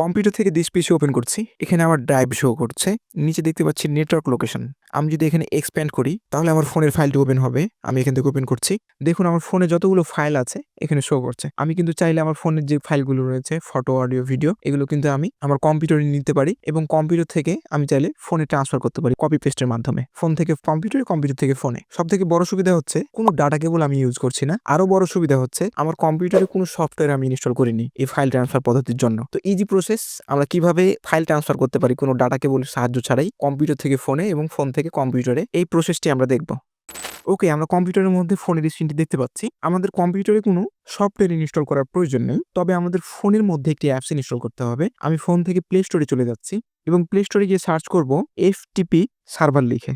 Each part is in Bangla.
কম্পিউটার থেকে দিস পিসি ওপেন করছি। এখানে আমার ড্রাইভ শো করছে। নিচে দেখতে পাচ্ছি নেটওয়ার্ক লোকেশন। আমি যদি এখানে এক্সপ্যান্ড করি, তাহলে আমার ফোনের ফাইলটি ওপেন হবে। আমি এখান থেকে ওপেন করছি। দেখুন, আমার ফোনে যতগুলো ফাইল আছে, এখানে শো করছে। আমি কিন্তু চাইলে আমার ফোনের যে ফাইলগুলো রয়েছে ফটো অডিও ভিডিও এগুলো কিন্তু আমি আমার কম্পিউটারে নিতে পারি এবং কম্পিউটার থেকে আমি চাইলে ফোনে ট্রান্সফার করতে পারি কপি পেস্টের মাধ্যমে। ফোন থেকে কম্পিউটারে কম্পিউটার থেকে ফোনে সব থেকে বড় সুবিধা হচ্ছে, কোনো ডাটা কেবল আমি ইউজ করছি না। আরও বড় সুবিধা হচ্ছে, আমার কম্পিউটারে কোনো সফটওয়্যার আমি ইনস্টল করিনি এই ফাইল ট্রান্সফার পদ্ধতির জন্য। তো ইজি প্রসেস আমরা কীভাবে ফাইল ট্রান্সফার করতে পারি কোনো ডাটা কেবল সাহায্য ছাড়াই কম্পিউটার থেকে ফোনে এবং ফোন থেকে কম্পিউটারে এই প্রসেসটি আমরা দেখব। ওকে আমরা কম্পিউটারের মধ্যে ফোনের স্ক্রিনটি দেখতে পাচ্ছি। আমাদের কম্পিউটারে কোনো সফটওয়্যার ইনস্টল করার প্রয়োজন নেই। তবে আমাদের ফোনের মধ্যে একটি অ্যাপস ইনস্টল করতে হবে। আমি ফোন থেকে প্লে স্টোরে চলে যাচ্ছি এবং প্লে স্টোরে গিয়ে সার্চ করব এফটিপি সার্ভার লিখে।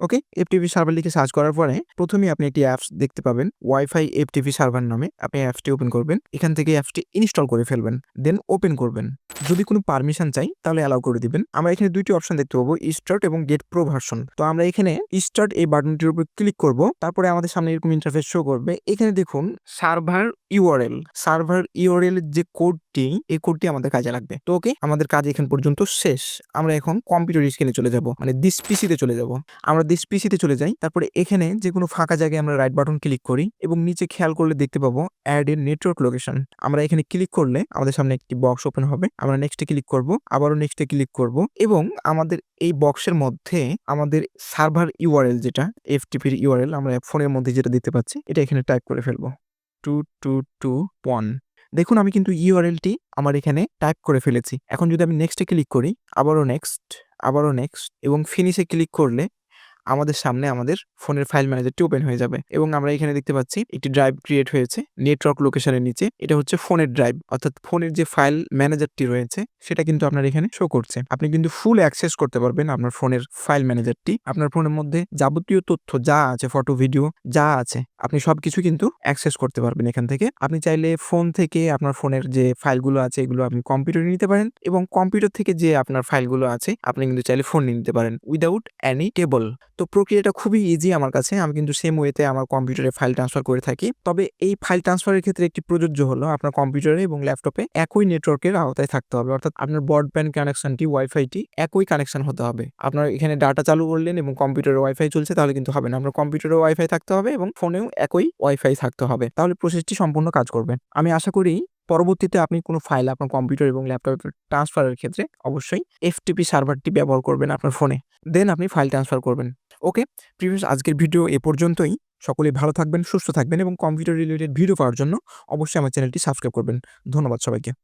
ওকে? এফটিপি সার্ভার লিখে সার্চ করার পরে প্রথমে আপনি একটি অ্যাপস দেখতে পাবেন। ওয়াইফাই এফটিপি সার্ভার নামে আপনি অ্যাপসটি ওপেন করবেন। এখান থেকে অ্যাপসটি ইনস্টল করে ফেলবেন। দেন ওপেন করবেন। যদি কোনো পারমিশন চাই, তাহলে অ্যালাউ করে দিবেন। আমরা এখানে দুইটি অপশন দেখতে পাবো স্টার্ট এবং গেট প্রো ভার্সন তো আমরা এখানে স্টার্ট এই বাটনটির উপর ক্লিক করব। তারপরে আমাদের সামনে এরকম ইন্টারফেস শো করবে। এখানে দেখুন সার্ভার ইউআরএল সার্ভার ইউআরএল যে কোডটি এই কোডটি আমাদের কাজে লাগবে। তো ওকে, আমাদের কাজ এখান পর্যন্ত শেষ। আমরা এখন কম্পিউটার স্ক্রিনে চলে যাব। মানে দিস পিসিতে চলে যাব। আমরা দিস পিসিতে চলে যাই। তারপরে এখানে যে কোনো ফাঁকা জায়গায় আমরা রাইট বাটন ক্লিক করি এবং নিচে খেয়াল করলে দেখতে পাবো অ্যাড এর নেটওয়ার্ক লোকেশন আমরা এখানে ক্লিক করলে আমাদের সামনে একটি বক্স ওপেন হবে। আমরা নেক্সটে ক্লিক করব, আবারও নেক্সটে ক্লিক করব এবং আমাদের এই বক্সের মধ্যে আমাদের সার্ভার ইউআরএল যেটা এফটিপির ইউআরএল আমরা ফোনের মধ্যে যেটা দেখতে পাচ্ছি, এটা এখানে টাইপ করে ফেলব। টু টু টু ওয়ান দেখুন, আমি কিন্তু ইউআরএলটি আমার এখানে টাইপ করে ফেলেছি। এখন যদি আমি নেক্সটে ক্লিক করি, আবারও নেক্সট আবারও নেক্সট এবং ফিনিশে ক্লিক করলে আমাদের সামনে আমাদের ফোনের ফাইল ম্যানেজারটি ওপেন হয়ে যাবে এবং আমরা এখানে দেখতে পাচ্ছি একটি ড্রাইভ ক্রিয়েট হয়েছে নেটওয়ার্ক লোকেশনের নিচে। এটা হচ্ছে ফোনের ড্রাইভ, অর্থাৎ ফোনের যে ফাইল ম্যানেজারটি রয়েছে সেটা কিন্তু আপনার এখানে শো করছে। আপনি কিন্তু ফুল অ্যাক্সেস করতে পারবেন আপনার ফোনের ফাইল ম্যানেজারটি। আপনার ফোনের মধ্যে যাবতীয় তথ্য যা আছে ফটো ভিডিও যা আছে, আপনি সবকিছু কিন্তু অ্যাক্সেস করতে পারবেন এখান থেকে। আপনি চাইলে ফোন থেকে আপনার ফোনের যে ফাইলগুলো আছে এগুলো আপনি কম্পিউটারে নিতে পারেন এবং কম্পিউটার থেকে যে আপনার ফাইলগুলো আছে, আপনি কিন্তু চাইলে ফোন নিতে পারেন উইদাউট অ্যানি টেবল তো প্রক্রিয়াটা খুবই ইজি আমার কাছে। আমি কিন্তু সেম ওয়েতে আমার কম্পিউটারে ফাইল ট্রান্সফার করে থাকি। তবে এই ফাইল ট্রান্সফারের ক্ষেত্রে একটি প্রযোজ্য হলো আপনার কম্পিউটারে এবং ল্যাপটপে একই নেটওয়ার্কের আওতায় থাকতে হবে। অর্থাৎ আপনার ব্রডব্যান্ড কানেকশনটি ওয়াইফাইটি একই কানেকশন হতে হবে। আপনার এখানে ডাটা চালু করলেন এবং কম্পিউটারে ওয়াইফাই চলছে, তাহলে কিন্তু হবে না। আপনার কম্পিউটারে ওয়াইফাই থাকতে হবে এবং ফোনেও একই ওয়াইফাই থাকতে হবে। তাহলে প্রসেসটি সম্পূর্ণ কাজ করবে। আমি আশা করি পরবর্তীতে আপনি কোনো ফাইল আপনার কম্পিউটার এবং ল্যাপটপে ট্রান্সফারের ক্ষেত্রে অবশ্যই এফটিপি সার্ভারটি ব্যবহার করবেন আপনার ফোনে দেন আপনি ফাইল ট্রান্সফার করবেন। ওকে, প্রিভিয়াস আজকের ভিডিও এ পর্যন্তই। সকলে ভালো থাকবেন, সুস্থ থাকবেন এবং কম্পিউটার রিলেটেড ভিডিও পাওয়ার জন্য অবশ্যই আমার চ্যানেলটি সাবস্ক্রাইব করবেন। ধন্যবাদ সবাইকে।